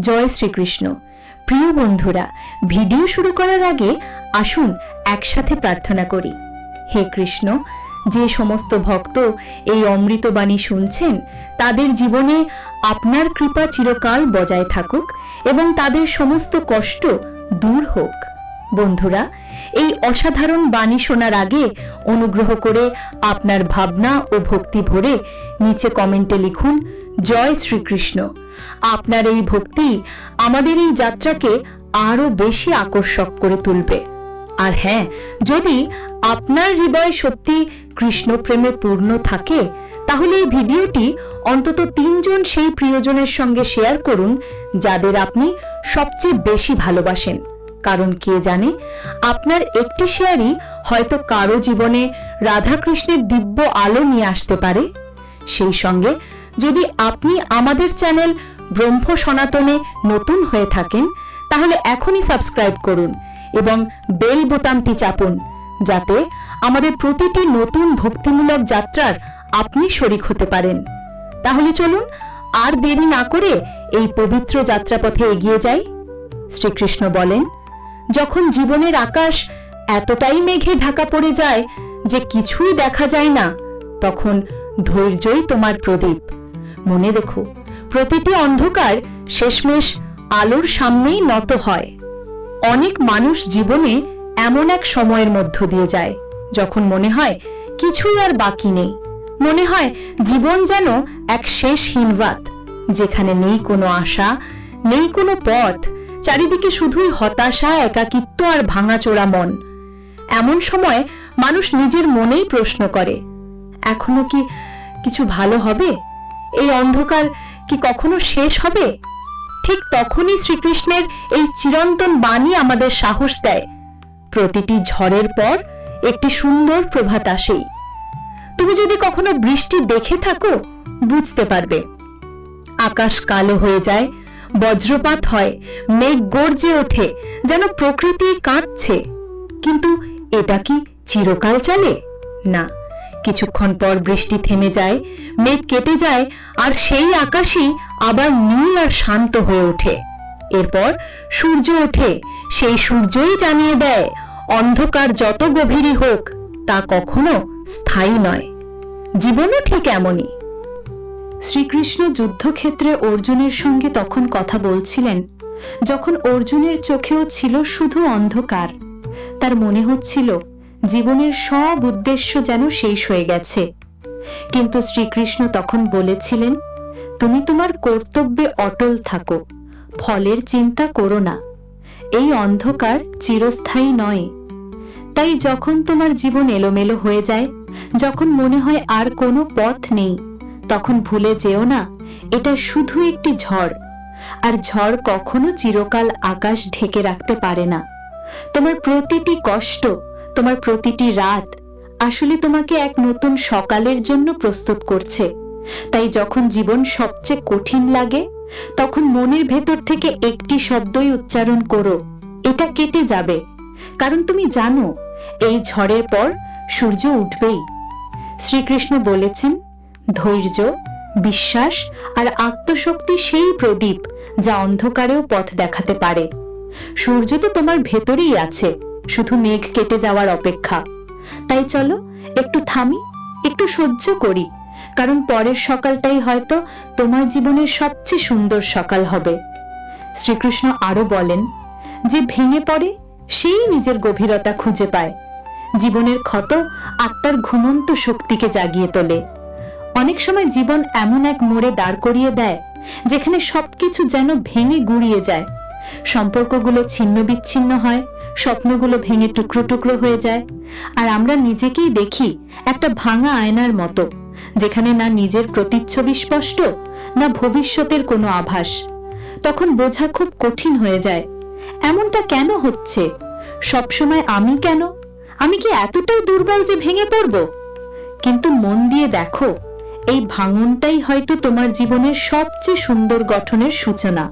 জয় শ্রীকৃষ্ণ। প্রিয় বন্ধুরা, ভিডিও শুরু করার আগে আসুন একসাথে প্রার্থনা করি। হে কৃষ্ণ, যে সমস্ত ভক্ত এই অমৃতবাণী শুনছেন, তাদের জীবনে আপনার কৃপা চিরকাল বজায় থাকুক এবং তাদের সমস্ত কষ্ট দূর হোক। বন্ধুরা, এই অসাধারণ বাণী শোনার আগে অনুগ্রহ করে আপনার ভাবনা ও ভক্তি ভরে নিচে কমেন্টে লিখুন, জয় শ্রীকৃষ্ণ। আপনার এই ভক্তি আমাদের এই যাত্রাকে আরও বেশি আকর্ষক করে তুলবে। আর হ্যাঁ যদি আপনার হৃদয় সত্যি কৃষ্ণ প্রেমে পূর্ণ থাকে, তাহলে এই ভিডিওটি অন্তত তিনজন সেই প্রিয়জনের সঙ্গে শেয়ার করুন, যাদের আপনি সবচেয়ে বেশি ভালোবাসেন। কারণ কে জানে? আপনার একটি শেয়ারই হয়তো কারও জীবনে রাধাকৃষ্ণের দিব্য আলো নিয়ে আসতে পারে। সেই সঙ্গে যদি আপনি আমাদের চ্যানেল ব্রহ্ম সনাতনে নতুন হয়ে থাকেন, তাহলে এখনই সাবস্ক্রাইব করুন এবং বেল বোতামটি চাপুন, যাতে আমাদের প্রতিটি নতুন ভক্তিমূলক যাত্রার আপনি শরিক হতে পারেন। তাহলে চলুন আর দেরি না করে এই পবিত্র যাত্রাপথে এগিয়ে যাই। শ্রীকৃষ্ণ বলেন যখন জীবনের আকাশ এতটাই মেঘে ঢাকা পড়ে যায় যে কিছুই দেখা যায় না, তখন ধৈর্যই তোমার প্রদীপ। মনে রেখো, প্রতিটি অন্ধকার শেষমেশ আলোর সামনেই নত হয়। অনেক মানুষ জীবনে এমন এক সময়ের মধ্য দিয়ে যায়, যখন মনে হয় কিছুই আর বাকি নেই। মনে হয় জীবন যেন এক শেষ হিনবাত যেখানে নেই কোনো আশা, নেই কোনো পথ চারিদিকে শুধুই হতাশা, একাকিত্ব আর ভাঙাচোরা মন। এমন সময় মানুষ নিজের মনেই প্রশ্ন করে, এখনও কি কিছু ভালো হবে? এই অন্ধকার কি কখনো শেষ হবে? ঠিক তখনই শ্রীকৃষ্ণের এই চিরন্তন বাণী আমাদের সাহস দেয়। প্রতিটি ঝড়ের পর একটি সুন্দর প্রভাত আসেই। তুমি যদি কখনো বৃষ্টি দেখে থাকো, বুঝতে পারবে। আকাশ কালো হয়ে যায় বজ্রপাত হয়। মেঘ গর্জে ওঠে, যেন প্রকৃতি কাঁদছে। কিন্তু এটা কি চিরকাল চলে? না। কিছুক্ষণ পর বৃষ্টি থেমে যায়, মেঘ কেটে যায়, আর সেই আকাশই আবার নীল আর শান্ত হয়ে ওঠে। এরপর সূর্য ওঠে, সেই সূর্যই জানিয়ে দেয়, অন্ধকার যত গভীরই হোক, তা কখনো স্থায়ী নয়। জীবনও ঠিক এমনই। শ্রীকৃষ্ণ যুদ্ধক্ষেত্রে অর্জুনের সঙ্গে তখন কথা বলছিলেন, যখন অর্জুনের চোখেও ছিল শুধু অন্ধকার। তার মনে হচ্ছিল, জীবনের সব উদ্দেশ্য যেন শেষ হয়ে গেছে। কিন্তু শ্রীকৃষ্ণ তখন বলেছিলেন, তুমি তোমার কর্তব্যে অটল থাকো, ফলের চিন্তা করো না। এই অন্ধকার চিরস্থায়ী নয়। তাই যখন তোমার জীবন এলোমেলো হয়ে যায়, যখন মনে হয় আর কোনো পথ নেই তখন ভুলে যেও না, এটা শুধু একটি ঝড়। আর ঝড় কখনো চিরকাল আকাশ ঢেকে রাখতে পারে না। তোমার প্রতিটি কষ্ট, তোমার প্রতিটি রাত আসলে তোমাকে এক নতুন সকালের জন্য প্রস্তুত করছে। তাই যখন জীবন সবচেয়ে কঠিন লাগে, তখন মনের ভেতর থেকে একটি শব্দই উচ্চারণ করো, এটা কেটে যাবে। কারণ তুমি জানো, এই ঝড়ের পর সূর্য উঠবেই। শ্রীকৃষ্ণ বলেছেন ধৈর্য, বিশ্বাস আর আত্মশক্তি সেই প্রদীপ যা অন্ধকারেও পথ দেখাতে পারে। সূর্য তো তোমার ভেতরেই আছে, শুধু মেঘ কেটে যাওয়ার অপেক্ষা। তাই চলো, একটু থামি, একটু সহ্য করি, কারণ পরের সকালটাই হয়তো তোমার জীবনের সবচেয়ে সুন্দর সকাল হবে। শ্রীকৃষ্ণ আরও বলেন, যে ভেঙে পড়ে, সেই নিজের গভীরতা খুঁজে পায়। জীবনের ক্ষত আত্মার ঘুমন্ত শক্তিকে জাগিয়ে তোলে। অনেক সময় জীবন এমন এক মোড়ে দাঁড় করিয়ে দেয়, যেখানে সবকিছু যেন ভেঙে গুড়িয়ে যায়। সম্পর্কগুলো ছিন্ন বিচ্ছিন্ন হয়, স্বপ্নগুলো ভেঙে টুকরো টুকরো হয়ে যায়, আর আমরা নিজেকেই দেখি একটা ভাঙা আয়নার মতো, যেখানে না নিজের প্রতিচ্ছবি স্পষ্ট, না ভবিষ্যতের কোনো আভাস। তখন বোঝা খুব কঠিন হয়ে যায়, এমনটা কেন হচ্ছে? সবসময় আমি কেন? আমি কি এতটাই দুর্বল যে ভেঙে পড়ব? কিন্তু মন দিয়ে দেখো এই ভাঙনটাই হয়তো তোমার জীবনের সবচেয়ে সুন্দর গঠনের সূচনা।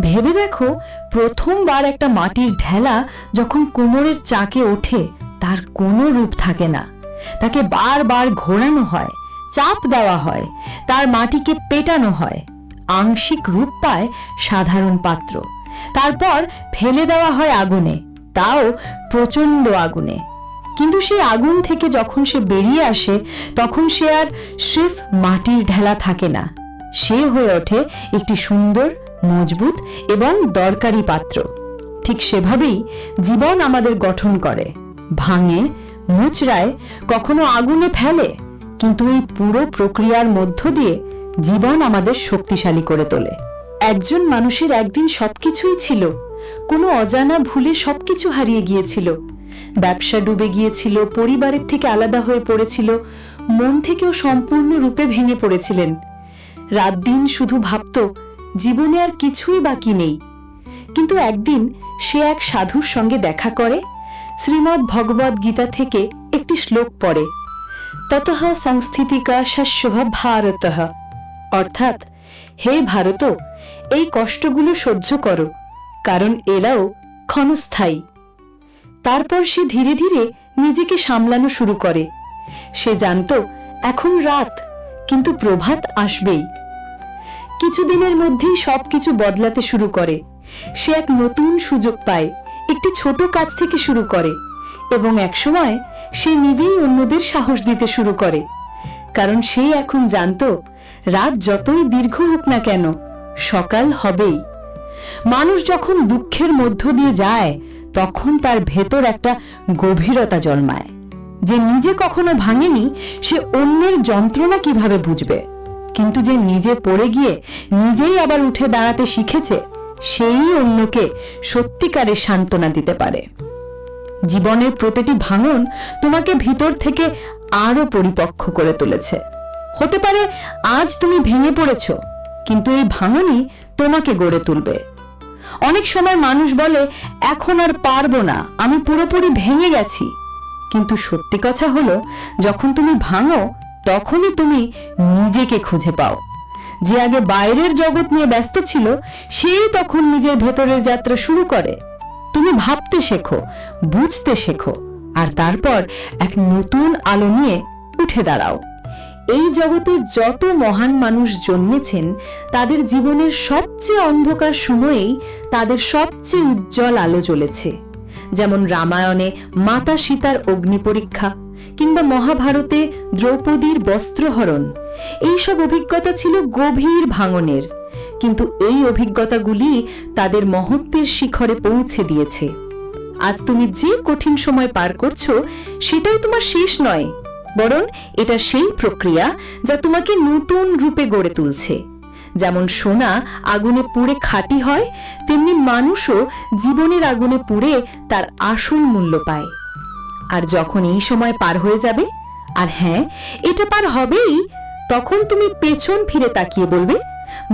ভেবে দেখো, প্রথমবার একটা মাটির ঢেলা যখন কোমরের চাকে ওঠে, তার কোনো রূপ থাকে না। তাকে বারবার ঘোরানো হয়, চাপ দেওয়া হয়, তার মাটিকে পেটানো হয়। আংশিক রূপ পায় সাধারণ পাত্র। তারপর ফেলে দেওয়া হয় আগুনে, তাও প্রচণ্ড আগুনে। কিন্তু সেই আগুন থেকে যখন সে বেরিয়ে আসে, তখন সে আর স্রেফ মাটির ঢেলা থাকে না। সে হয়ে ওঠে একটি সুন্দর, মজবুত এবং দরকারি পাত্র। ঠিক সেভাবেই জীবন আমাদের গঠন করে। ভাঙে, মুচড়ায়, কখনো আগুনে ফেলে, কিন্তু এই পুরো প্রক্রিয়ার মধ্য দিয়ে জীবন আমাদের শক্তিশালী করে তোলে। একজন মানুষের একদিন সবকিছুই ছিল, কোনো অজানা ভুলে সবকিছু হারিয়ে গিয়েছিল। ব্যবসা ডুবে গিয়েছিল, পরিবারের থেকে আলাদা হয়ে পড়েছিল, মন থেকেও সম্পূর্ণরূপে ভেঙে পড়েছিলেন। রাত দিন শুধু ভাবত, জীবনে আর কিছুই বাকি নেই। কিন্তু একদিন সে এক সাধুর সঙ্গে দেখা করে, শ্রীমদ্ ভগবদ গীতা থেকে একটি শ্লোক পড়ে। তত সংস্থিতিকা শাস্যভ ভারত। অর্থাৎ, হে ভারত, এই কষ্টগুলো সহ্য করো, কারণ এরাও ক্ষণস্থায়ী। তারপর সে ধীরে ধীরে নিজেকে সামলানো শুরু করে। সে জানত, এখন রাত, কিন্তু প্রভাত আসবেই। কিছুদিনের মধ্যেই সবকিছু বদলাতে শুরু করে। সে এক নতুন সুযোগ পায়, একটি ছোট কাজ থেকে শুরু করে এবং একসময় সে নিজেই অন্যদের সাহস দিতে শুরু করে। কারণ সে এখন জানত, রাত যতই দীর্ঘ হোক না কেন, সকাল হবেই। মানুষ যখন দুঃখের মধ্য দিয়ে যায় তখন তার ভেতর একটা গভীরতা জন্মায়। যে নিজে কখনো ভাঙেনি, সে অন্যের যন্ত্রণা কীভাবে বুঝবে? কিন্তু যে নিজে পড়ে গিয়ে নিজেই আবার উঠে দাঁড়াতে শিখেছে, সেই অন্যকে সত্যিকারের সান্ত্বনা দিতে পারে। জীবনের প্রতিটি ভাঙন তোমাকে ভিতর থেকে আরও পরিপক্ষ করে তুলেছে। হতে পারে আজ তুমি ভেঙে পড়েছ, কিন্তু এই ভাঙনই তোমাকে গড়ে তুলবে। অনেক সময় মানুষ বলে, এখন আর পারব না, আমি পুরোপুরি ভেঙে গেছি। কিন্তু সত্যি কথা হলো, যখন তুমি ভাঙো, তখনই তুমি নিজেকে খুঁজে পাও। যে আগে বাইরের জগৎ নিয়ে ব্যস্ত ছিল, সেই তখন নিজের ভেতরের যাত্রা শুরু করে। তুমি ভাবতে শেখো, বুঝতে শেখো, আর তারপর এক নতুন আলো নিয়ে উঠে দাঁড়াও। এই জগতে যত মহান মানুষ জন্মেছেন, তাদের জীবনের সবচেয়ে অন্ধকার সময়েই তাদের সবচেয়ে উজ্জ্বল আলো জ্বলেছে। যেমন রামায়ণে মাতা সীতার অগ্নি পরীক্ষা কিংবা মহাভারতে দ্রৌপদীর বস্ত্রহরণ। এইসব অভিজ্ঞতা ছিল গভীর ভাঙনের, কিন্তু এই অভিজ্ঞতাগুলি তাদের মহত্বের শিখরে পৌঁছে দিয়েছে। আজ তুমি যে কঠিন সময় পার করছ, সেটাই তোমার শেষ নয়। বরং এটা সেই প্রক্রিয়া যা তোমাকে নতুন রূপে গড়ে তুলছে। যেমন সোনা আগুনে পুড়ে খাঁটি হয়, তেমনি মানুষও জীবনের আগুনে পুড়ে তার আসল মূল্য পায়। আর যখন এই সময় পার হয়ে যাবে, আর হ্যাঁ এটা পার হবেই, তখন তুমি পেছন ফিরে তাকিয়ে বলবে,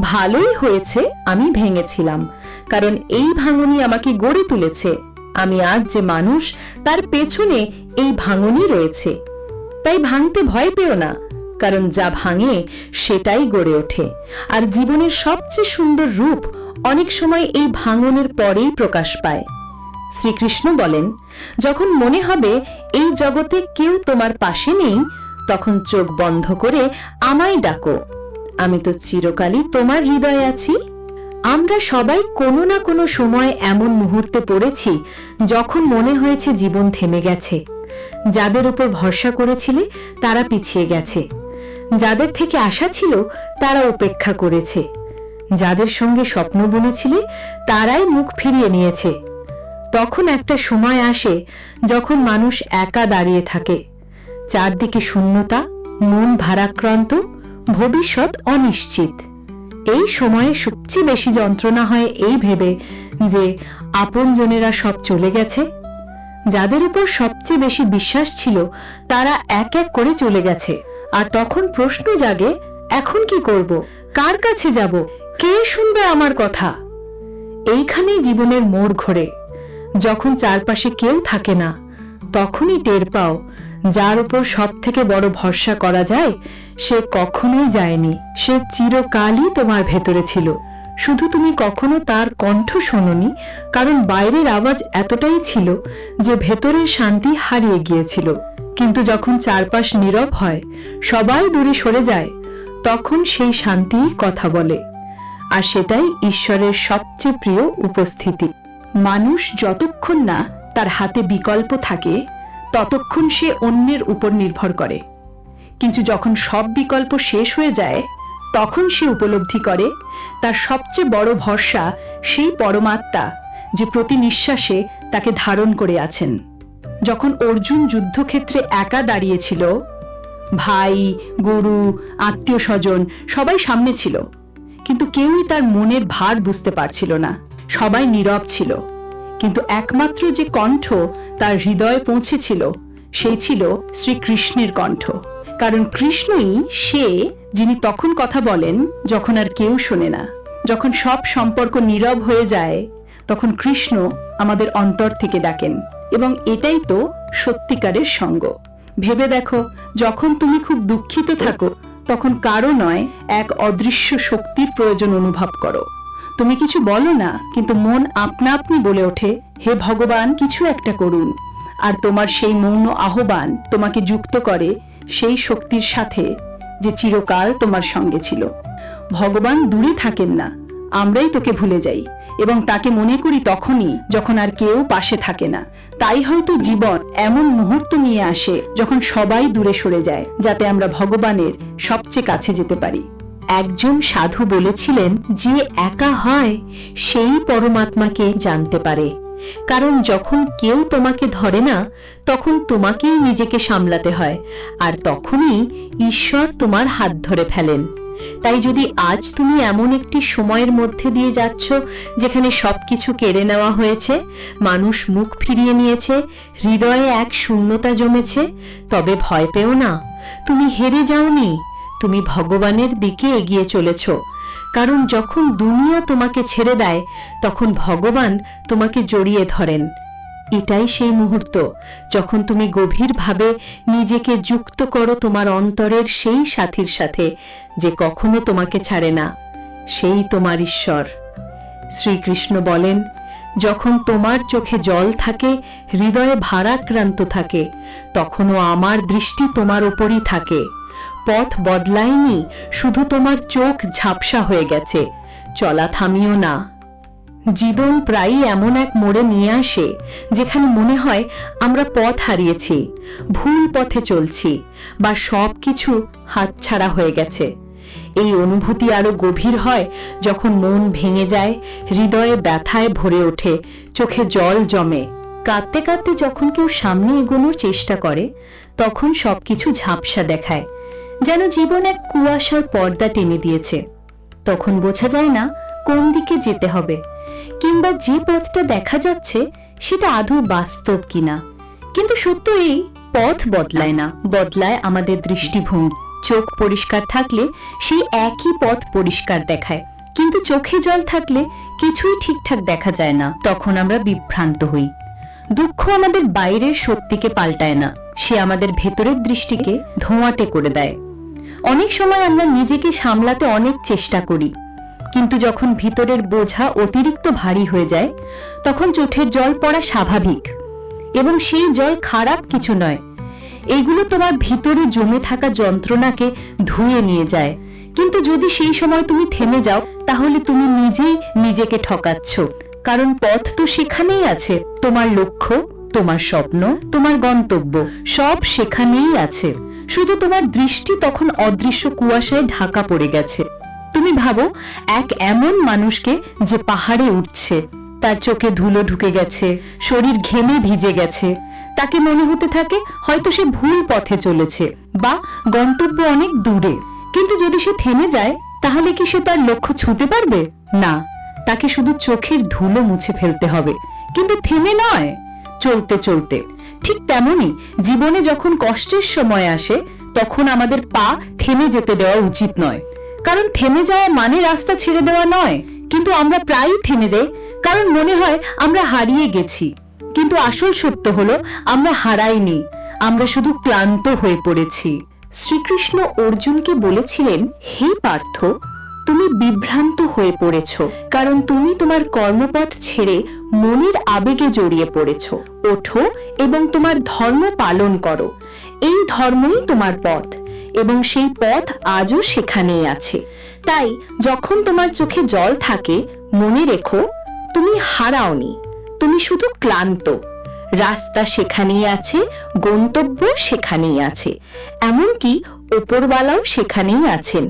ভালোই হয়েছে, আমি ভেঙেছিলাম। কারণ এই ভাঙনি আমাকে গড়ে তুলেছে। আমি আজ যে মানুষ, তার পেছনে এই ভাঙনই রয়েছে। তাই ভাঙতে ভয় পেও না, কারণ যা ভাঙে সেটাই গড়ে ওঠে। আর জীবনের সবচেয়ে সুন্দর রূপ অনেক সময় এই ভাঙনের পরেই প্রকাশ পায়। শ্রীকৃষ্ণ বলেন, যখন মনে হবে এই জগতে কেউ তোমার পাশে নেই, তখন চোখ বন্ধ করে আমায় ডাকো। আমি তো চিরকালই তোমার হৃদয়ে আছি। আমরা সবাই কোনো না কোনো সময় এমন মুহূর্তে পড়েছি যখন মনে হয়েছে জীবন থেমে গেছে। যাদের উপর ভরসা করেছিলে, তারা পিছিয়ে গেছে। যাদের থেকে আশা ছিল, তারা উপেক্ষা করেছে। যাদের সঙ্গে স্বপ্ন বুনেছিলে, তারাই মুখ ফিরিয়ে নিয়েছে। তখন একটা সময় আসে, যখন মানুষ একা দাঁড়িয়ে থাকে। চারদিকে শূন্যতা, মন ভারাক্রান্ত, ভবিষ্যৎ অনিশ্চিত। এই সময়ে সবচেয়ে বেশি যন্ত্রণা হয় এই ভেবে যে, আপনজনেরা সব চলে গেছে যাদের উপর সবচেয়ে বেশি বিশ্বাস ছিল, তারা এক এক করে চলে গেছে। আর তখন প্রশ্ন জাগে, এখন কি করব? কার কাছে যাব? কে শুনবে আমার কথা? এইখানেই জীবনের মোড় ঘোরে। যখন চারপাশে কেউ থাকে না, তখনই টের পাও, যার উপর সব থেকে বড় ভরসা করা যায়, সে কখনোই যায়নি। সে চিরকালই তোমার ভেতরে ছিল। শুধু তুমি কখনো তার কণ্ঠ শোনোনি, কারণ বাইরের আওয়াজ এতটাই ছিল যে ভেতরের শান্তি হারিয়ে গিয়েছিল। কিন্তু যখন চারপাশ নীরব হয়, সবাই দূরে সরে যায়, তখন সেই শান্তিই কথা বলে। আর সেটাই ঈশ্বরের সবচেয়ে প্রিয় উপস্থিতি। মানুষ যতক্ষণ না তার হাতে বিকল্প থাকে, ততক্ষণ সে অন্যের উপর নির্ভর করে। কিন্তু যখন সব বিকল্প শেষ হয়ে যায় তখন সে উপলব্ধি করে, তার সবচেয়ে বড় ভরসা সেই পরমাত্মা যে প্রতি নিঃশ্বাসে তাকে ধারণ করে আছেন। যখন অর্জুন যুদ্ধক্ষেত্রে একা দাঁড়িয়েছিল, ভাই, গুরু, আত্মীয় স্বজন সবাই সামনে ছিল, কিন্তু কেউই তার মনের ভার বুঝতে পারছিল না। সবাই নীরব ছিল, কিন্তু একমাত্র যে কণ্ঠ তার হৃদয়ে পৌঁছেছিল, সেই ছিল শ্রীকৃষ্ণের কণ্ঠ। কারণ কৃষ্ণই সে যিনি তখন কথা বলেন, যখন আর কেউ শোনে না। যখন সব সম্পর্ক নীরব হয়ে যায়, তখন কৃষ্ণ আমাদের অন্তর থেকে ডাকেন। এবং এটাই তো সত্যিকারের সঙ্গ। ভেবে দেখো, যখন তুমি খুব দুঃখিত থাকো, তখন কারও নয়, এক অদৃশ্য শক্তির প্রয়োজন অনুভব করো। তুমি কিছু বলো না, কিন্তু মন আপনা আপনি বলে ওঠে, হে ভগবান, কিছু একটা করুন। আর তোমার সেই মৌন আহ্বান তোমাকে যুক্ত করে সেই শক্তির সাথে যে চিরকাল তোমার সঙ্গে ছিল। ভগবান দূরে থাকেন না, আমরাই তোকে ভুলে যাই এবং তাকে মনে করি তখনই যখন আর কেউ পাশে থাকে না। তাই হয়তো জীবন এমন মুহূর্ত নিয়ে আসে যখন সবাই দূরে সরে যায়, যাতে আমরা ভগবানের সবচেয়ে কাছে যেতে পারি। একজন সাধু বলেছিলেন, যে একা হয়, সেই পরমাত্মাকে জানতে পারে। কারণ যখন কেউ তোমাকে ধরে না, তখন তোমাকেই নিজেকে সামলাতে হয়, আর তখনই ঈশ্বর তোমার হাত ধরে ফেলেন। তাই যদি আজ তুমি এমন একটি সময়ের মধ্যে দিয়ে যাচ্ছ, যেখানে সবকিছু কেড়ে নেওয়া হয়েছে, মানুষ মুখ ফিরিয়ে নিয়েছে, হৃদয়ে এক শূন্যতা জমেছে, তবে ভয় পেও না। তুমি হেরে যাওনি, তুমি ভগবানের দিকে এগিয়ে চলেছ। কারণ যখন দুনিয়া তোমাকে ছেড়ে দেয়, তখন ভগবান তোমাকে জড়িয়ে ধরেন। এটাই সেই মুহূর্ত, যখন তুমি গভীরভাবে নিজেকে যুক্ত করো তোমার অন্তরের সেই সাথীর সাথে, যে কখনো তোমাকে ছাড়ে না। সেই তোমার ঈশ্বর। শ্রীকৃষ্ণ বলেন, যখন তোমার চোখে জল থাকে, হৃদয়ে ভারাক্রান্ত থাকে, তখনও আমার দৃষ্টি তোমার ওপরই থাকে। পথ বদলায়নি, শুধু তোমার চোখ ঝাপসা হয়ে গেছে। চলা থামিও না। জীবন প্রায়ই এমন এক মোড়ে নিয়ে আসে, যেখানে মনে হয় আমরা পথ হারিয়েছি, ভুল পথে চলছি, বা সব কিছু হাতছাড়া হয়ে গেছে। এই অনুভূতি আরও গভীর হয় যখন মন ভেঙে যায়, হৃদয়ে ব্যথায় ভরে ওঠে, চোখে জল জমে। কাঁদতে কাঁদতে যখন কেউ সামনে এগোনোর চেষ্টা করে, তখন সবকিছু ঝাপসা দেখায়। যেন জীবন এক কুয়াশার পর্দা টেনে দিয়েছে। তখন বোঝা যায় না কোন দিকে যেতে হবে, কিংবা যে পথটা দেখা যাচ্ছে সেটা আদৌ বাস্তব কিনা। কিন্তু সত্য এই, পথ বদলায় না, বদলায় আমাদের দৃষ্টিভঙ্গি। চোখ পরিষ্কার থাকলে সেই একই পথ পরিষ্কার দেখায়, কিন্তু চোখে জল থাকলে কিছুই ঠিকঠাক দেখা যায় না, তখন আমরা বিভ্রান্ত হই। দুঃখ আমাদের বাইরের সত্যিকে পাল্টায় না, সে আমাদের ভেতরের দৃষ্টিকে ধোঁয়াটে করে দেয়। অনেক সময় আমরা নিজেকে সামলাতে অনেক চেষ্টা করি। কিন্তু যখন ভিতরের বোঝা অতিরিক্ত ভারী হয়ে যায়, তখন চোখের জল পড়া স্বাভাবিক। এবং সেই জল খারাপ কিছু নয়। এইগুলো তোমার ভিতরে জমে থাকা যন্ত্রণাকে ধুয়ে নিয়ে যায়। কিন্তু যদি সেই সময় তুমি থেমে যাও, তাহলে তুমি নিজেই নিজেকে ঠকাচ্ছ। কারণ পথ তো সেখানেই আছে। তোমার লক্ষ্য, তোমার স্বপ্ন, তোমার গন্তব্য, সব সেখানেই আছে। শুধু তোমার দৃষ্টি তখন অদৃশ্য কুয়াশায় ঢাকা পড়ে গেছে। তুমি ভাবো, এক এমন মানুষকে যে পাহাড়ে উঠছে, তার চোখে ধুলো ঢুকে গেছে, শরীর ঘেমে ভিজে গেছে। তাকে মনে হতে থাকে হয়তো সে ভুল পথে চলেছে বা গন্তব্য অনেক দূরে। কিন্তু যদি সে থেমে যায়, তাহলে কি সে তার লক্ষ্য ছুঁতে পারবে? না, তাকে শুধু চোখের ধুলো মুছে ফেলতে হবে। কিন্তু থেমে নয়, চলতে চলতে। ঠিক তেমনি জীবনে যখন কষ্টের সময় আসে, তখন আমাদের পা থেমে যেতে দেওয়া উচিত নয়। কারণ থেমে যাওয়া মানে রাস্তা ছেড়ে দেওয়া নয়, কিন্তু আমরা প্রায়ই থেমে যাই, কারণ মনে হয় আমরা হারিয়ে গেছি। কিন্তু আসল সত্য হলো, আমরা হারাইনি, আমরা শুধু ক্লান্ত হয়ে পড়েছি। শ্রীকৃষ্ণ অর্জুনকে বলেছিলেন, হে পার্থ তুমি বিভ্রান্ত হয়ে পড়েছ, কারণ তুমি তোমার কর্মপথ ছেড়ে মনের আবেগে জড়িয়ে পড়েছ। ওঠো এবং তোমার ধর্ম পালন করো। এই ধর্মই তোমার পথ, এবং সেই পথ আজও সেখানেই আছে। তাই যখন তোমার চোখে জল থাকে, মনে রেখো, তুমি হারাওনি, তুমি শুধু ক্লান্ত। রাস্তা সেখানেই আছে, গন্তব্য সেখানেই আছে, এমনকি ওপরওয়ালাও সেখানেই আছেন।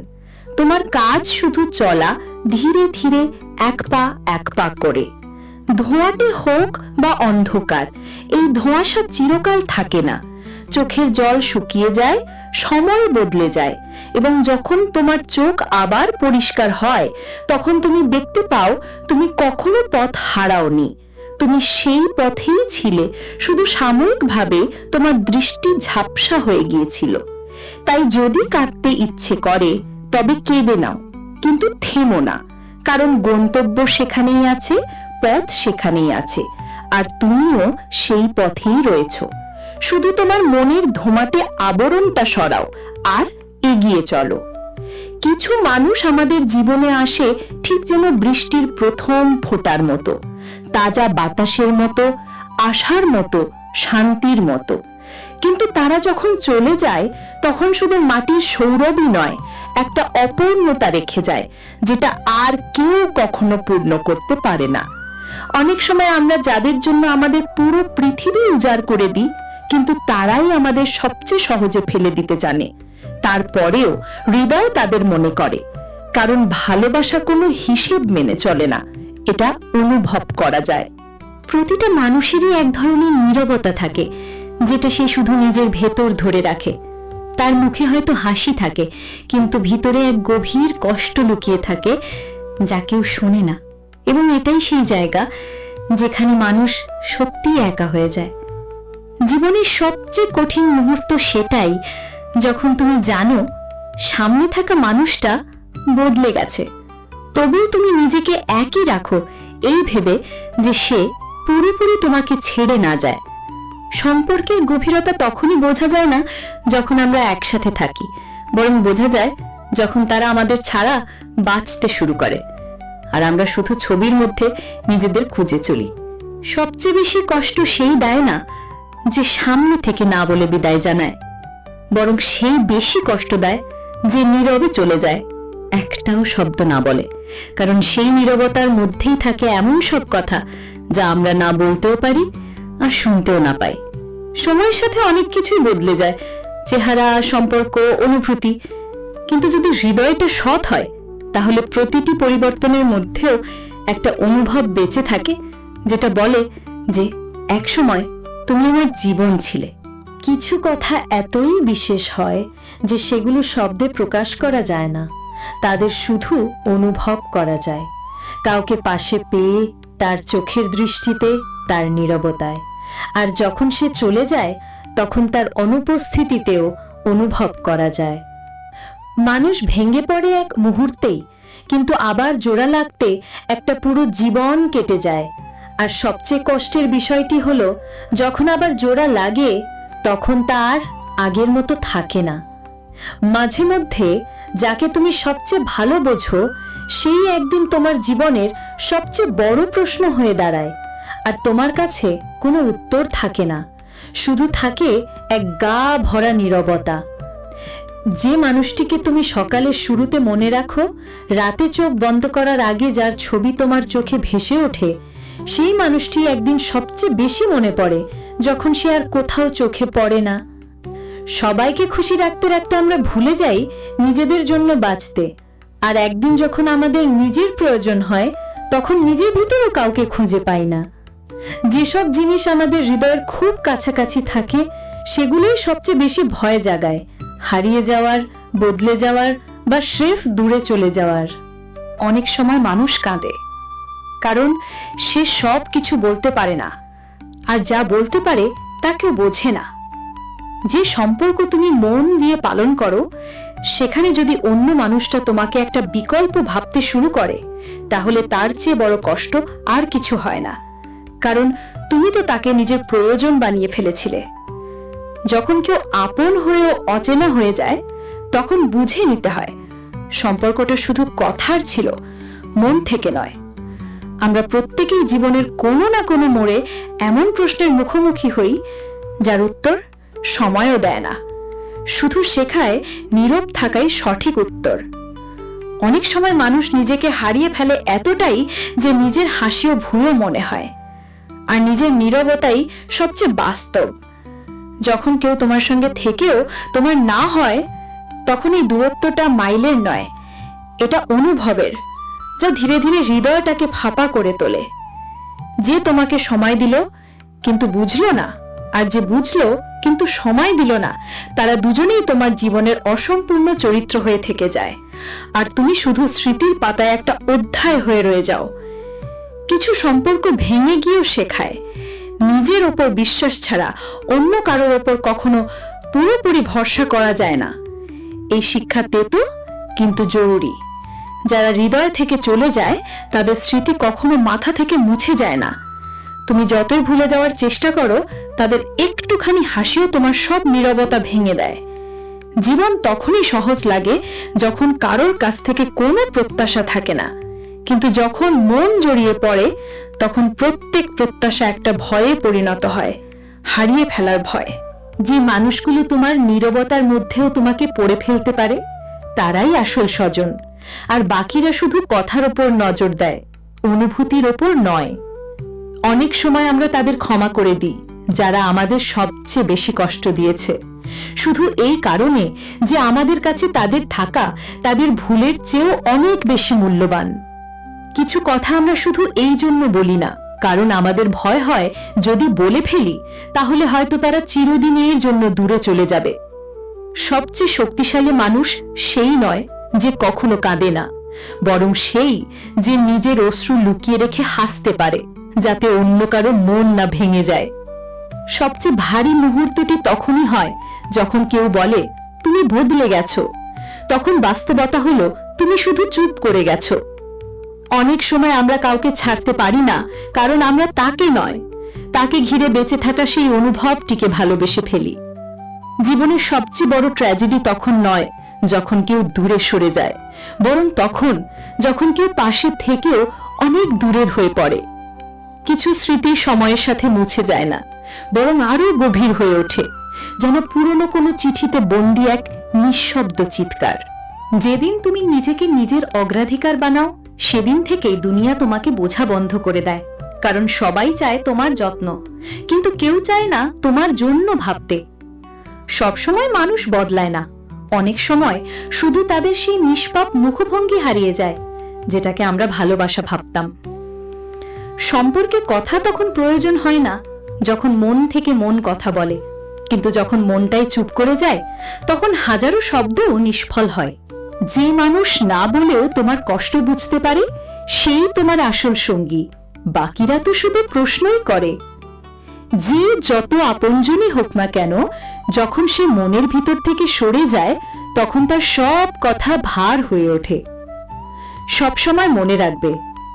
তোমার কাজ শুধু চলা, ধীরে ধীরে এক পা এক পা করে। ধোঁয়াটে হোক বা অন্ধকার, এই ধোঁয়াশা চিরকাল থাকে না। চোখের জল শুকিয়ে যায়, সময় বদলে যায়, এবং যখন তোমার চোখ আবার পরিষ্কার হয়, তখন তুমি দেখতে পাও, তুমি কখনো পথ হারাওনি। তুমি সেই পথেই ছিলে, শুধু সাময়িকভাবে তোমার দৃষ্টি ঝাপসা হয়ে গিয়েছিল। তাই যদি কাঁদতে ইচ্ছে করে তবে কেঁদে নাও, কিন্তু থেমো না, কারণ গন্তব্য সেখানেই আছে, পথ সেখানেই আছে, আর তুমিও সেই পথেই রয়েছো। শুধু তোমার মনের ধোমাটে আবরণটা সরাও, আর এগিয়ে চলো। কিছু মানুষ আমাদের জীবনে আসে ঠিক যেন বৃষ্টির প্রথম ফোঁটার মতো, তাজা বাতাসের মতো, আশার মতো, শান্তির মতো। কিন্তু তারা যখন চলে যায়, তখন শুধু মাটির সৌরভই নয় একটা অপূর্ণতা রেখে যায়, যেটা আর কেউ কখনো পূর্ণ করতে পারে না। অনেক সময় আমরা যাদের জন্য আমাদের পুরো পৃথিবী উজাড় করে দিই, কিন্তু তারাই আমাদের সবচেয়ে সহজে ফেলে দিতে জানে। তারপরেও হৃদয় তাদের মনে করে, কারণ ভালোবাসা কোনো হিসেব মেনে চলে না, এটা অনুভব করা যায়। প্রতিটা মানুষেরই এক ধরনের নীরবতা থাকে, যেটা সে শুধু নিজের ভেতর ধরে রাখে। তার মুখে হয়তো হাসি থাকে, কিন্তু ভিতরে এক গভীর কষ্ট লুকিয়ে থাকে যা কেউ শোনে না। এবং এটাই সেই জায়গা যেখানে মানুষ সত্যিই একা হয়ে যায়। জীবনের সবচেয়ে কঠিন মুহূর্ত সেটাই যখন তুমি জানো সামনে থাকা মানুষটা বদলে গেছে। তবুও তুমি নিজেকে একই রাখো, এই ভেবে যে সে পুরোপুরি তোমাকে ছেড়ে না যায়। সম্পর্কের গভীরতা তখনই বোঝা যায় না যখন আমরা একসাথে থাকি, বরং বোঝা যায় যখন তারা আমাদের ছাড়া বাঁচতে শুরু করে। আর আমরা শুধু ছবির মধ্যে নিজেদের খুঁজে চলি। সবচেয়ে বেশি কষ্ট সেই দেয় না যে সামনে থেকে না বলে বিদায় জানায়, বরং সেই বেশি কষ্ট দেয় যে নীরবে চলে যায়, একটাও শব্দ না বলে। কারণ সেই নীরবতার মধ্যেই থাকে এমন সব কথা যা আমরা না বলতেও পারি আর শুনতেও না পাই সময়ের সাথে অনেক কিছুই বদলে যায়, চেহারা, সম্পর্ক, অনুভূতি। কিন্তু যদি হৃদয়টা সৎ হয়, তাহলে প্রতিটি পরিবর্তনের মধ্যেও একটা অনুভব বেঁচে থাকে, যেটা বলে যে, একসময় তুমি আমার জীবন ছিলে। কিছু কথা এতই বিশেষ হয় যে, সেগুলো শব্দে প্রকাশ করা যায় না। তাদের শুধু অনুভব করা যায়। কাউকে পাশে পেয়ে, তার চোখের দৃষ্টিতে, তার নীরবতায়। আর যখন সে চলে যায়, তখন তার অনুপস্থিতিতেও অনুভব করা যায়। মানুষ ভেঙে পড়ে এক মুহূর্তেই, কিন্তু আবার জোড়া লাগতে একটা পুরো জীবন কেটে যায়। আর সবচেয়ে কষ্টের বিষয়টি হলো, যখন আবার জোড়া লাগে, তখন তা আর আগের মতো থাকে না। মাঝে মধ্যে, যাকে তুমি সবচেয়ে ভালো বোঝো, সেই একদিন তোমার জীবনের সবচেয়ে বড় প্রশ্ন হয়ে দাঁড়ায়। আর তোমার কাছে কোনো উত্তর থাকে না। শুধু থাকে এক গা ভরা নীরবতা। যে মানুষটিকে তুমি সকালের শুরুতে মনে রাখো, রাতে চোখ বন্ধ করার আগে যার ছবি তোমার চোখে ভেসে ওঠে, সেই মানুষটি একদিন সবচেয়ে বেশি মনে পড়ে, যখন সে আর কোথাও চোখে পড়ে না। সবাইকে খুশি রাখতে রাখতে আমরা ভুলে যাই নিজেদের জন্য বাঁচতে। আর একদিন যখন আমাদের নিজের প্রয়োজন হয়, তখন নিজের ভিতরেও কাউকে খুঁজে পাই না। যেসব জিনিস আমাদের হৃদয়ের খুব কাছাকাছি থাকে, সেগুলোই সবচেয়ে বেশি ভয় জাগায়। হারিয়ে যাওয়ার, বদলে যাওয়ার বা স্রেফ দূরে চলে যাওয়ার। অনেক সময় মানুষ কাঁদে। কারণ সে সব কিছু বলতে পারে না। আর যা বলতে পারে, তা কেউ বোঝে না। যে সম্পর্ক তুমি মন দিয়ে পালন করো, সেখানে যদি অন্য মানুষটা তোমাকে একটা বিকল্প ভাবতে শুরু করে, তাহলে তার চেয়ে বড় কষ্ট আর কিছু হয় না। কারণ তুমি তো তাকে নিজের প্রয়োজন বানিয়ে ফেলেছিলে। যখন কেউ আপন হয়েও অচেনা হয়ে যায়, তখন বুঝে নিতে হয়, সম্পর্কটা শুধু কথার ছিল, মন থেকে নয়। আমরা প্রত্যেকেই জীবনের কোনো না কোনো মোড়ে এমন প্রশ্নের মুখোমুখি হই, যার উত্তর সময়ও দেয় না। শুধু শেখায় নীরব থাকাই সঠিক উত্তর। অনেক সময় মানুষ নিজেকে হারিয়ে ফেলে এতটাই যে নিজের হাসিও ভুয়ো মনে হয়। আর নিজের নীরবতাই সবচেয়ে বাস্তব। যখন কেউ তোমার সঙ্গে থেকেও তোমার না হয়, তখন এই দূরত্বটা মাইলের নয়, এটা অনুভবের, যা ধীরে ধীরে হৃদয়টাকে ফাঁপা করে তোলে। যে তোমাকে সময় দিল, কিন্তু বুঝলো না, আর যে বুঝলো, কিন্তু সময় দিল না, তারা দুজনেই তোমার জীবনের অসম্পূর্ণ চরিত্র হয়ে থেকে যায়। আর তুমি শুধু স্মৃতির পাতায় একটা অধ্যায় হয়ে রয়ে যাও কিছু সম্পর্ক ভেঙে গিয়েও শেখায়। নিজের ওপর বিশ্বাস ছাড়া অন্য কারোর ওপর কখনো পুরোপুরি ভরসা করা যায় না। এই শিক্ষা তেতো, কিন্তু জরুরি। যারা হৃদয় থেকে চলে যায়, তাদের স্মৃতি কখনো মাথা থেকে মুছে যায় না। তুমি যতই ভুলে যাওয়ার চেষ্টা করো, তাদের একটুখানি হাসিও তোমার সব নীরবতা ভেঙে দেয়। জীবন তখনই সহজ লাগে যখন কারোর কাছ থেকে কোনো প্রত্যাশা থাকে না। কিন্তু যখন মন জড়িয়ে পড়ে, তখন প্রত্যেক প্রত্যাশা একটা ভয়ে পরিণত হয়, হারিয়ে ফেলার ভয়। যে মানুষগুলো তোমার নীরবতার মধ্যেও তোমাকে পড়ে ফেলতে পারে, তারাই আসল স্বজন। আর বাকিরা শুধু কথার ওপর নজর দেয়, অনুভূতির ওপর নয়। অনেক সময় আমরা তাদের ক্ষমা করে দিই, যারা আমাদের সবচেয়ে বেশি কষ্ট দিয়েছে। শুধু এই কারণে যে আমাদের কাছে তাদের থাকা, তাদের ভুলের চেয়েও অনেক বেশি মূল্যবান। কিছু কথা আমরা শুধু এই জন্য বলি না। কারণ আমাদের ভয় হয়, যদি বলে ফেলি, তাহলে হয়তো তারা চিরদিনের জন্য দূরে চলে যাবে। সবচেয়ে শক্তিশালী মানুষ সেই নয় যে কখনো কাঁদে না। বরং সেই যে নিজের অশ্রু লুকিয়ে রেখে হাসতে পারে, যাতে অন্য কারও মন না ভেঙে যায়। সবচেয়ে ভারী মুহূর্তটি তখনই হয় যখন কেউ বলে, তুমি বদলে গেছো। তখন বাস্তবতা হলো, তুমি শুধু চুপ করে গেছো। অনেক সময় আমরা কাউকে ছাড়তে পারি না, কারণ আমরা তাকে নয়। তাকে ঘিরে বেঁচে থাকা সেই অনুভবটিকে ভালোবেসে ফেলি। জীবনের সবচেয়ে বড় ট্র্যাজেডি তখন নয় যখন কেউ দূরে সরে যায়, বরং তখন যখন কেউ পাশে থেকেও অনেক দূরের হয়ে পড়ে। কিছু স্মৃতি সময়ের সাথে মুছে যায় না, বরং আরও গভীর হয়ে ওঠে, যেন পুরনো কোনো চিঠিতে বন্দি এক নিঃশব্দ চিৎকার। যেদিন তুমি নিজেকে নিজের অগ্রাধিকার বানাও সেদিন থেকেই দুনিয়া তোমাকে বোঝা বন্ধ করে দেয়। কারণ সবাই চায় তোমার যত্ন, কিন্তু কেউ চায় না তোমার জন্য ভাবতে। সবসময় মানুষ বদলায় না। অনেক সময় শুধু তাদের সেই নিষ্পাপ মুখভঙ্গি হারিয়ে যায়, যেটাকে আমরা ভালোবাসা ভাবতাম। সম্পর্কে কথা তখন প্রয়োজন হয় না, যখন মন থেকে মন কথা বলে। কিন্তু যখন মনটাই চুপ করে যায়, তখন হাজারো শব্দও নিষ্ফল হয়। যে মানুষ না বলেও তোমার কষ্ট বুঝতে পারে, সেই তোমার আসল সঙ্গী। বাকিরা তো শুধু প্রশ্নই করে। যে যত আপনজনই হোক না কেন, যখন সে মনের ভিতর থেকে সরে যায়, তখন তার সব কথা ভার হয়ে ওঠে। সবসময় মনে রাখবে,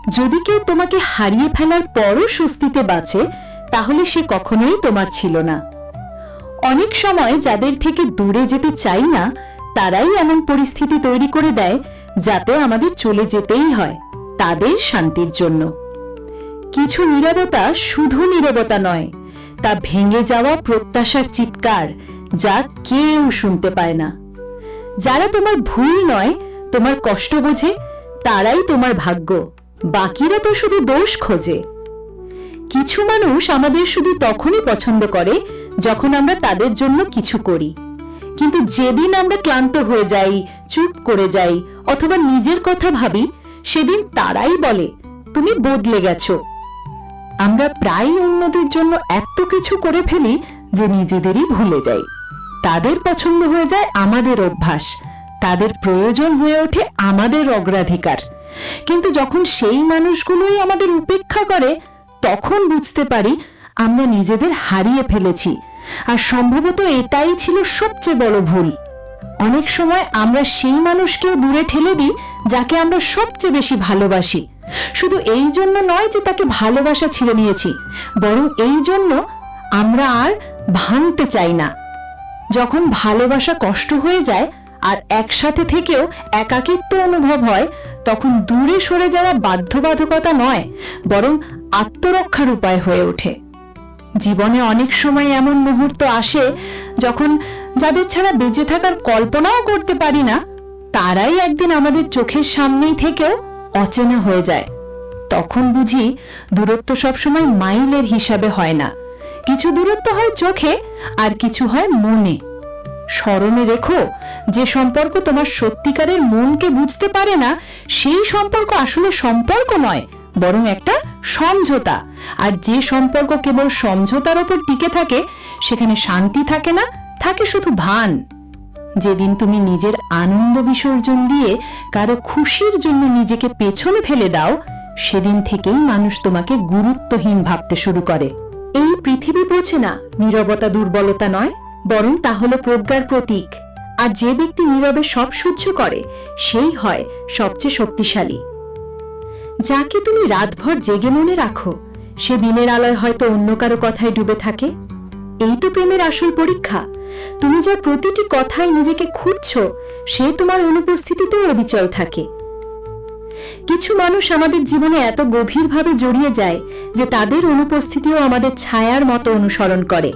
যদি কেউ তোমাকে হারিয়ে ফেলার পরও স্বস্তিতে বাঁচে, তাহলে সে কখনোই তোমার ছিল না। অনেক সময় যাদের থেকে দূরে যেতে চাই না তারাই এমন পরিস্থিতি তৈরি করে দেয় যাতে আমাদের চলে যেতেই হয় তাদের শান্তির জন্য। কিছু নীরবতা শুধু নীরবতা নয়, তা ভেঙে যাওয়া প্রত্যাশার চিৎকার যা কেউ শুনতে পায় না। যারা তোমার ভুল নয়, তোমার কষ্ট বোঝে, তারাই তোমার ভাগ্য, বাকিরা তো শুধু দোষ খোঁজে। কিছু মানুষ আমাদের শুধু তখনই পছন্দ করে যখন আমরা তাদের জন্য কিছু করি। কিন্তু যেদিন আমরা ক্লান্ত হয়ে যাই, চুপ করে যাই, অথবা নিজের কথা ভাবি, সেদিন তারাই বলে, তুমি বদলে গেছো। আমরা প্রায় অন্যদের জন্য এত কিছু করে ফেলি যে নিজেদেরই ভুলে যাই। তাদের পছন্দ হয়ে যায় আমাদের অভ্যাস। তাদের প্রয়োজন হয়ে ওঠে আমাদের অগ্রাধিকার। কিন্তু যখন সেই মানুষগুলোই আমাদের উপেক্ষা করে, তখন বুঝতে পারি আমরা নিজেদের হারিয়ে ফেলেছি। আর সম্ভবত এটাই ছিল সবচেয়ে বড় ভুল। অনেক সময় আমরা সেই মানুষকেও দূরে ঠেলে দিই, যাকে আমরা সবচেয়ে বেশি ভালোবাসি। শুধু এই জন্য নয় যে তাকে ভালোবাসা ছিঁড়ে নিয়েছি, বরং এই জন্য আমরা আর ভাঙতে চাই না। যখন ভালোবাসা কষ্ট হয়ে যায় আর একসাথে থেকেও একাকিত্ব অনুভব হয়, তখন দূরে সরে যাওয়া বাধ্যবাধকতা নয়, বরং আত্মরক্ষার উপায় হয়ে ওঠে। জীবনে অনেক সময় এমন মুহূর্ত আসে যখন যাদের ছাড়া বেঁচে থাকার কল্পনাও করতে পারি না, তারাই একদিন আমাদের চোখের সামনেই থেকেও অচেনা হয়ে যায়। তখন বুঝি দূরত্ব সবসময় মাইলের হিসাবে হয় না। কিছু দূরত্ব হয় চোখে, আর কিছু হয় মনে। স্মরণে রেখো, যে সম্পর্ক তোমার সত্যিকারের মনকে বুঝতে পারে না, সেই সম্পর্ক আসলে সম্পর্ক নয়, বরং একটা সমঝোতা। আর যে সম্পর্ক কেবল সমঝোতার ওপর টিকে থাকে, সেখানে শান্তি থাকে না, থাকে শুধু ভান। যেদিন তুমি নিজের আনন্দ বিসর্জন দিয়ে কারও খুশির জন্য নিজেকে পেছনে ফেলে দাও, সেদিন থেকেই মানুষ তোমাকে গুরুত্বহীন ভাবতে শুরু করে। এই পৃথিবী বোঝে না, নীরবতা দুর্বলতা নয়, বরং তা হলো প্রজ্ঞার প্রতীক। আর যে ব্যক্তি নীরবে সব সহ্য করে, সেই হয় সবচেয়ে শক্তিশালী। যাকে তুমি রাতভর জেগে মনে রাখো সে দিনের আলোয় হয়তো অন্য কারও কথায় ডুবে থাকে। এই তো প্রেমের আসল পরীক্ষা। তুমি যা প্রতিটি কথায় নিজেকে খুঁজছো সে তোমার অনুপস্থিতিতেও অবিচল থাকে। কিছু মানুষ আমাদের জীবনে এত গভীরভাবে জড়িয়ে যায় যে তাদের অনুপস্থিতিও আমাদের ছায়ার মতো অনুসরণ করে।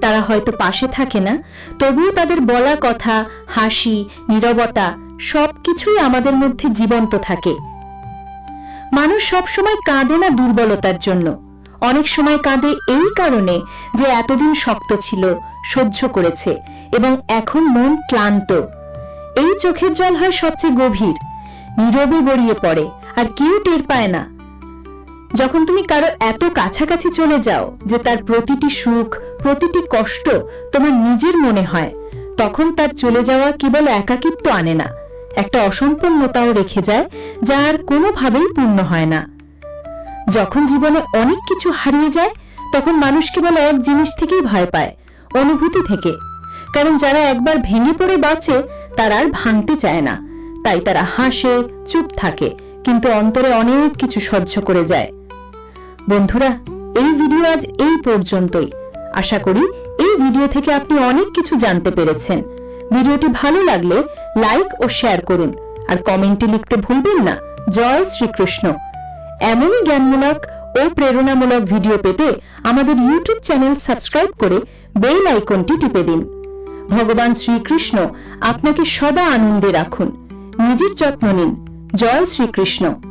তারা হয়তো পাশে থাকে না, তবুও তাদের বলা কথা, হাসি, নীরবতা সবকিছুই আমাদের মধ্যে জীবন্ত থাকে। মানুষ সবসময় কাঁদে না দুর্বলতার জন্য। অনেক সময় কাঁদে এই কারণে যে এতদিন শক্ত ছিল, সহ্য করেছে এবং এখন মন ক্লান্ত। এই চোখের জল হয় সবচেয়ে গভীর। নীরবে গড়িয়ে পড়ে আর কেউ টের পায় না। যখন তুমি কারও এত কাছাকাছি চলে যাও যে তার প্রতিটি সুখ, প্রতিটি কষ্ট তোমার নিজের মনে হয়, তখন তার চলে যাওয়া কেবল একাকিত্ব আনে না। একটা অসম্পূর্ণতাও রেখে যায়, যা আর কোনোভাবেই পূর্ণ হয় না। যখন জীবনে অনেক কিছু হারিয়ে যায়, তখন মানুষ কেবল এক জিনিস থেকেই ভয় পায়, অনুভূতি থেকে। কারণ যারা একবার ভেঙে পড়ে বাঁচে, তারা আর ভাঙতে চায় না। তাই তারা হাসে, চুপ থাকে, কিন্তু অন্তরে অনেক কিছু সহ্য করে যায়। বন্ধুরা, এই ভিডিও আজ এই পর্যন্তই। আশা করি এই ভিডিও থেকে আপনি অনেক কিছু জানতে পেরেছেন। ভিডিওটি ভালো লাগলে লাইক ও শেয়ার করুন। আর কমেন্টে লিখতে ভুলবেন না। জয় শ্রীকৃষ্ণ। এমনই জ্ঞানমূলক ও প্রেরণামূলক ভিডিও পেতে আমাদের ইউটিউব চ্যানেল সাবস্ক্রাইব করে বেল আইকনটি টিপে দিন। ভগবান শ্রীকৃষ্ণ আপনাকে সদা আনন্দে রাখুন। নিজের যত্ন নিন। জয় শ্রীকৃষ্ণ।